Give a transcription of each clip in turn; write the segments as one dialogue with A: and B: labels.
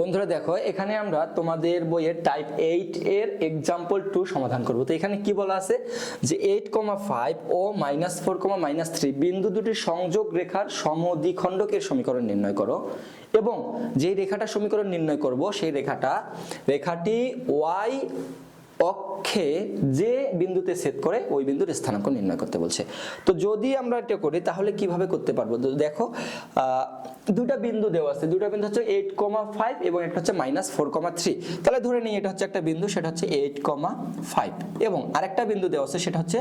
A: বন্ধুরা দেখো, এখানে আমরা তোমাদের বইয়ের টাইপ এইট এর এক্সাম্পল টু সমাধান করব। তো এখানে কি বলা আছে? যে এইট কমা ফাইভ ও minus four comma minus three বিন্দু দুটির সংযোগ রেখার সমদ্বিখণ্ডকের সমীকরণ নির্ণয় করো এবং যেই রেখাটা সমীকরণ নির্ণয় করব, সেই রেখাটা, রেখাটি ওয়াই অক্ষে যে বিন্দুতে ছেদ করে ওই বিন্দুর স্থানাঙ্ক নির্ণয় করতে বলছে। তো যদি আমরা এটা করি, তাহলে কীভাবে করতে পারব? দেখো দুটা বিন্দু দেওয়া আছে। দুটা বিন্দু হচ্ছে এইট কমা ফাইভ এবং একটা হচ্ছে মাইনাস ফোর কমা থ্রি তাহলে ধরে নিই, এটা হচ্ছে একটা বিন্দু, সেটা হচ্ছে এইট কমা ফাইভ এবং আরেকটা বিন্দু দেওয়া আছে, সেটা হচ্ছে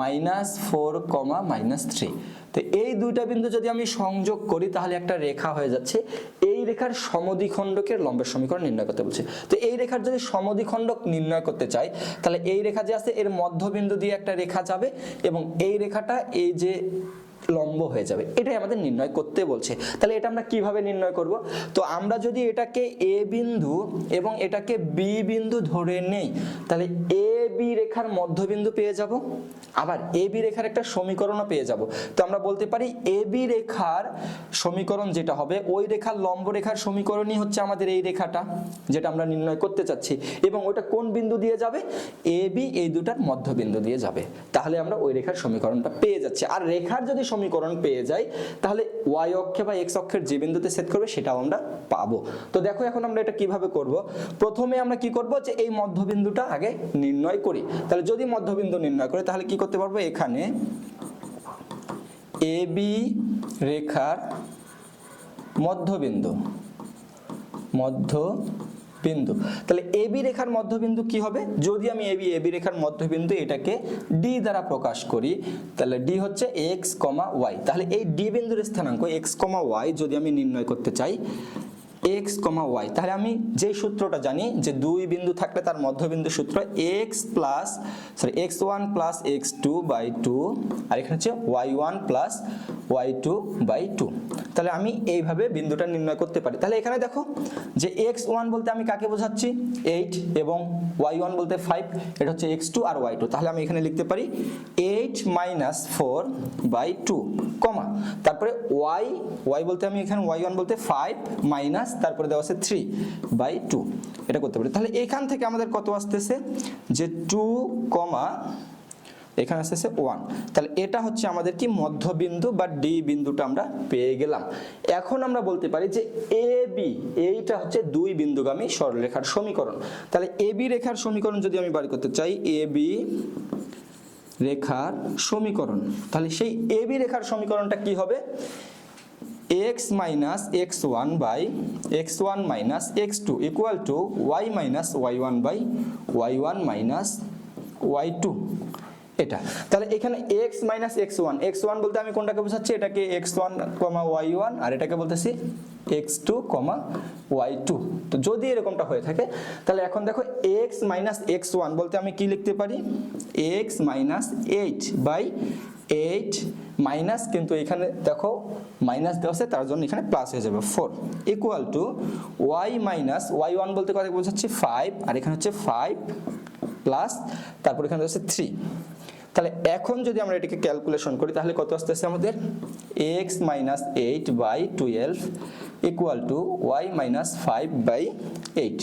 A: minus four comma minus three তো এই দুইটা বিন্দু যদি আমি সংযোগ করি, তাহলে একটা রেখা হয়ে যাচ্ছে। এই রেখার সমদ্বিখণ্ডকে লম্বের সমীকরণ নির্ণয় করতে বলছে। তো এই রেখার যদি সমদ্বিখণ্ডক নির্ণয় করতে চাই, তাহলে এই রেখা যে আছে, এর মধ্যবিন্দু দিয়ে একটা রেখা যাবে এবং এই রেখাটা এই যে লম্ব হয়ে যাবে। এটাই আমাদের নির্ণয় করতে বলছে। তাহলে এটা আমরা কীভাবে নির্ণয় করব? তো আমরা যদি এটাকে এ বিন্দু এবং এটাকে বি বিন্দু ধরে নেই, তাহলে এ বি রেখার মধ্যবিন্দু পেয়ে যাব। আবার এ বি রেখার একটা সমীকরণও পেয়ে যাব। তো আমরা বলতে পারি এ বি রেখার সমীকরণ যেটা হবে, ওই রেখার লম্ব রেখার সমীকরণই হচ্ছে আমাদের এই রেখাটা, যেটা আমরা নির্ণয় করতে চাচ্ছি। এবং ওটা কোন বিন্দু দিয়ে যাবে? এ বি এই দুটার মধ্যবিন্দু দিয়ে যাবে। তাহলে আমরা ওই রেখার সমীকরণটা পেয়ে যাচ্ছি। আর রেখার যদি সমীকরণ পেয়ে যাই, তাহলে ওয়াই অক্ষে বা এক্স অক্ষের যে বিন্দুতে সেট করবে সেটাও আমরা পাবো। তো দেখো এখন আমরা এটা কীভাবে করব? প্রথমে আমরা কি করব যে এই মধ্যবিন্দুটা আগে নির্ণয় করি। তাহলে যদি মধ্যবিন্দু নির্ণয় করি, তাহলে কি করতে পারব? এখানে এ বি রেখার মধ্যবিন্দু মধ্যবিন্দু। তাহলে এবি রেখার মধ্যবিন্দু কি হবে? যদি আমি এবি এবি রেখার মধ্যবিন্দু এটাকে ডি দ্বারা প্রকাশ করি, তাহলে ডি হচ্ছে এক্স কমা ওয়াই তাহলে এই ডি বিন্দুর স্থানাঙ্ক এক্স কমা ওয়াই যদি আমি নির্ণয় করতে চাই এক্স কমা ওয়াই তাহলে আমি যেই সূত্রটা জানি, যে দুই বিন্দু থাকলে তার মধ্যবিন্দু সূত্র X plus sorry X one plus X two by two আর এখানে হচ্ছে Y one plus Y two by two তাহলে আমি এইভাবে বিন্দুটা নির্ণয় করতে পারি। তাহলে এখানে দেখো যে এক্স ওয়ান বলতে আমি কাকে বোঝাচ্ছি? এইট এবং ওয়াই ওয়ান বলতে ফাইভ এটা হচ্ছে এক্স টু আর ওয়াই টু তাহলে আমি এখানে লিখতে পারি eight minus four by two comma. তারপরে ওয়াই ওয়াই বলতে আমি এখানে ওয়াই ওয়ান বলতে ফাইভ মাইনাস তারপরে দেওয়া আছে থ্রি বাই টু এটা করতে পারি। তাহলে এখান থেকে আমাদের কত আসতেছে? যে টু কমা এখানে আসতেছে ওয়ান তাহলে এটা হচ্ছে আমাদের কি মধ্যবিন্দু বা ডি বিন্দুটা আমরা পেয়ে গেলাম। এখন আমরা বলতে পারি যে এ বি এইটা হচ্ছে দুই বিন্দুগামী সরলরেখার সমীকরণ। তাহলে এ বি রেখার সমীকরণ যদি আমি বাড়ি করতে চাই এ বি রেখার সমীকরণ। তাহলে সেই এ বি রেখার সমীকরণটা কি হবে? X minus X one by X one minus X two equal to Y minus Y one by Y one minus Y two এটা। তাহলে এখানে X minus X one X one বলতে আমি কোনটাকে বোঝাচ্ছি? এটাকে X one comma Y one আর এটাকে বলতেছি X two comma Y two তো যদি এরকমটা হয়ে থাকে, তাহলে এখন দেখো এক্স মাইনাস এক্স ওয়ান বলতে আমি কি লিখতে পারি? X minus eight by eight minus কিন্তু এখানে দেখো মাইনাস দেওয়া আছে, তার জন্য এখানে প্লাস হয়ে যাবে four equal to Y minus Y one বলতে কথা বোঝাচ্ছি? ফাইভ আর এখানে হচ্ছে ফাইভ প্লাস তারপর এখানে হচ্ছে থ্রি তাহলে এখন যদি আমরা এটাকে ক্যালকুলেশন করি, তাহলে কত আসতেছে আমাদের? X minus eight by twelve equal to Y minus five by eight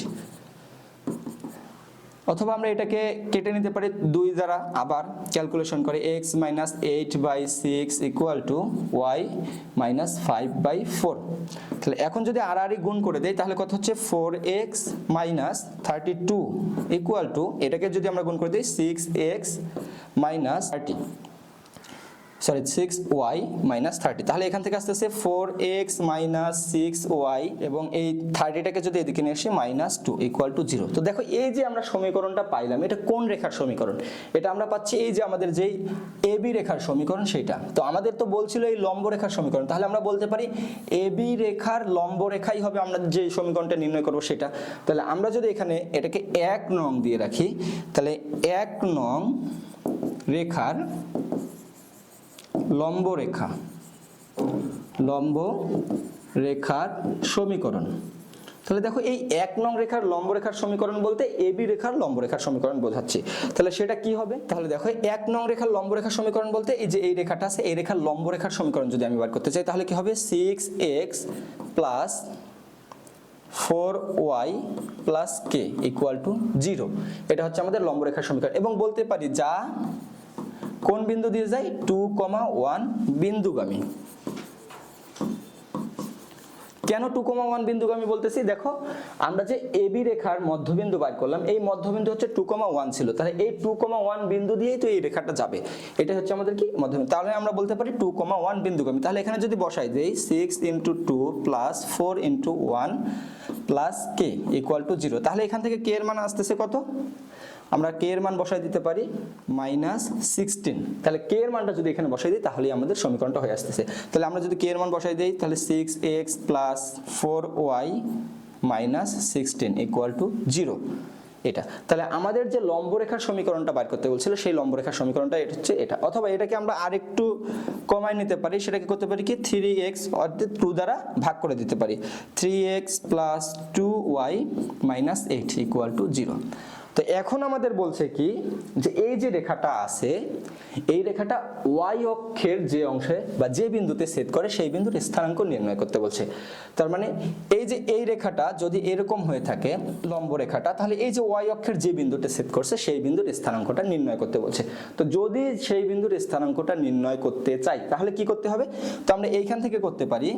A: অথবা আমরা এটাকে কেটে নিতে পারি দুই দ্বারা। আবার ক্যালকুলেশন করে X minus eight by six equal to Y minus five by four তাহলে এখন যদি আর আরই গুণ করে দেয় তাহলে কত হচ্ছে? Four X minus thirty two equal to এটাকে যদি আমরা গুণ করে দিই six X minus thirty sorry six Y minus thirty তাহলে এখান থেকে আসতেছে four X minus six Y এবং এই থার্টিটাকে যদি এদিকে নিয়ে আসি minus two equal to zero তো দেখো, এই যে আমরা সমীকরণটা পাইলাম, এটা কোন রেখার সমীকরণ? এটা আমরা পাচ্ছি এই যে আমাদের যেই এ বি রেখার সমীকরণ সেইটা। তো আমাদের তো বলছিল এই লম্ব রেখার সমীকরণ। তাহলে আমরা বলতে পারি এ বি রেখার লম্ব রেখাই হবে আমরা যে সমীকরণটা নির্ণয় করব সেটা। তাহলে আমরা যদি এখানে এটাকে এক নং দিয়ে রাখি, তাহলে এক নং রেখার লম্ব রেখা লম্ব রেখার সমীকরণ। তাহলে দেখো এই এক নং রেখার লম্ব রেখার সমীকরণ বলতে এবি রেখার লম্ব রেখার সমীকরণ বোঝাচ্ছে। তাহলে সেটা কি হবে? তাহলে দেখো এক নং রেখার লম্ব রেখার সমীকরণ বলতে এই যে এই রেখাটা আছে, এই রেখার লম্ব রেখার সমীকরণ যদি আমি বার করতে চাই, তাহলে কি হবে? Six X plus four Y plus K equal to zero. এটা হচ্ছে আমাদের লম্বরেখার সমীকরণ। এবং বলতে পারি যা কোন বিন্দু দিয়ে যায়? টু কমা ওয়ান বিন্দুগামী। কেন টু কমা ওয়ান বিন্দু আমি বলতেছি? দেখো, আমরা যে এবি রেখার মধ্যবিন্দু বার করলাম, এই মধ্যবিন্দু হচ্ছে টু কমা ওয়ান ছিল। তাহলে এই টু কমা ওয়ান বিন্দু দিয়েই তো এই রেখাটা যাবে। এটা হচ্ছে আমাদের কি? মধ্যবিন্দু। তাহলে আমরা বলতে পারি টু কমা ওয়ান বিন্দুগামী। তাহলে এখানে যদি বসাই দিই, six into two plus four into one plus K equal to zero. তাহলে এখান থেকে কে এর মান আসতেছে কত? আমরা কে এর মান বসাই দিতে পারি মাইনাস সিক্সটিন তাহলে কে এর মানটা যদি এখানে বসাই দিই তাহলে আমাদের সমীকরণটা হয়ে আসতেছে। তাহলে আমরা যদি কে এর মান বসাই দিই, তাহলে six X plus four Y minus sixteen equal to zero এটা। তাহলে আমাদের যে লম্বরেখার সমীকরণটা বার করতে বলছিল, সেই লম্বরেখার সমীকরণটা এটা হচ্ছে এটা। অথবা এটাকে আমরা আরেকটু কমায় নিতে পারি, সেটাকে করতে পারি কি থ্রি এক্স অর্থাৎ টু দ্বারা ভাগ করে দিতে পারি। Three x plus two y minus eight equal to zero তো এখন আমাদের বলছে কি যে এই যে রেখাটা আছে, এই রেখাটা ওয়াই অক্ষের যে অংশে বা যে বিন্দুতে ছেদ করে সেই বিন্দুর স্থানাঙ্ক নির্ণয় করতে বলছে। তার মানে এই যে এই রেখাটা যদি এরকম হয়ে থাকে, লম্ব রেখাটা, তাহলে এই যে ওয়াই অক্ষের যে বিন্দুতে ছেদ করছে সেই বিন্দুর স্থানাঙ্কটা নির্ণয় করতে বলছে। তো যদি সেই বিন্দুর স্থানাঙ্কটা নির্ণয় করতে চাই, তাহলে কি করতে হবে? তো আমরা এইখান থেকে করতে পারি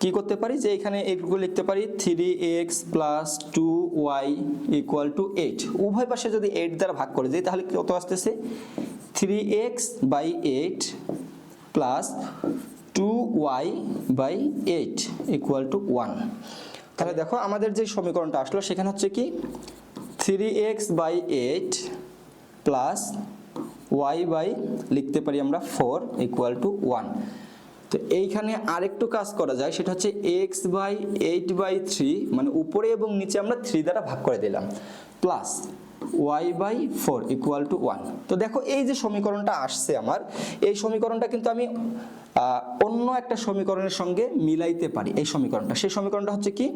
A: কি করতে পারি? যে এখানে এইটুকু লিখতে পারি three x plus two y equal to eight উভয় পাশে যদি এইট দ্বারা ভাগ করে দিই, তাহলে কত আসতেছে? Three x by eight plus two y by eight equal to one তাহলে দেখো, আমাদের যে সমীকরণটা আসলো, সেখানে হচ্ছে কি? Three x by eight plus y by লিখতে পারি আমরা ফোর ইকুয়াল টু ওয়ান তো এইখানে আরেকটু কাজ করা যায়, সেটা হচ্ছে x by eight by three মানে উপরে এবং নিচে আমরা থ্রি দ্বারা ভাগ করে দিলাম plus y by four equal to one তো দেখো এই যে সমীকরণটা আসছে আমার, এই সমীকরণটা কিন্তু আমি অন্য একটা সমীকরণের সঙ্গে মিলাইতে পারি, এই সমীকরণটা। সেই সমীকরণটা হচ্ছে কি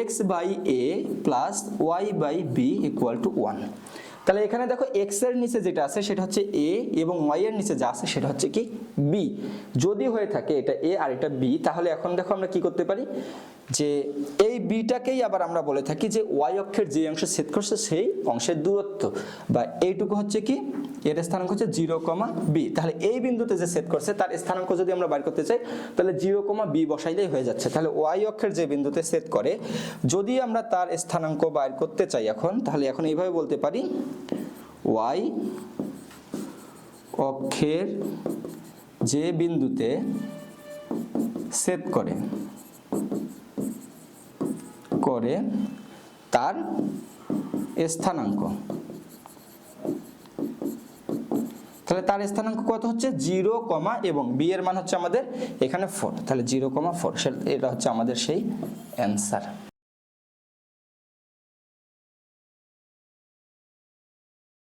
A: x by a plus y by b equal to one তাহলে এখানে দেখো এক্সের নিচে যেটা আছে সেটা হচ্ছে এ এবং ওয়াই এর নিচে যা আছে সেটা হচ্ছে কি বি যদি হয়ে থাকে এটা এ আর এটা বি তাহলে এখন দেখো আমরা কি করতে পারি? যে এই বিটাকেই আবার আমরা বলে থাকি যে ওয়াই অক্ষের যে অংশে ছেদ করছে সেই অংশের দূরত্ব বা এইটুকু হচ্ছে কি? এর স্থানাঙ্ক হচ্ছে জিরো কমা বি তাহলে এই বিন্দুতে যে সেট করছে তার স্থানাঙ্ক যদি আমরা বার করতে চাই, তাহলে জিরো কমা বি বসাইলেই হয়ে যাচ্ছে। তাহলে ওয়াই অক্ষের যে বিন্দুতে সেট করে, যদি আমরা তার স্থানাঙ্ক বার করতে চাই এখন, তাহলে এখন এইভাবে বলতে পারি ওয়াই অক্ষের যে বিন্দুতে সেট করে করে তার স্থানাঙ্ক। তাহলে তার স্থানাঙ্ক কত হচ্ছে? জিরো কমা এবং বি এর মান হচ্ছে আমাদের এখানে ফোর তাহলে জিরো কমা ফোর এটা হচ্ছে আমাদের সেই অ্যান্সার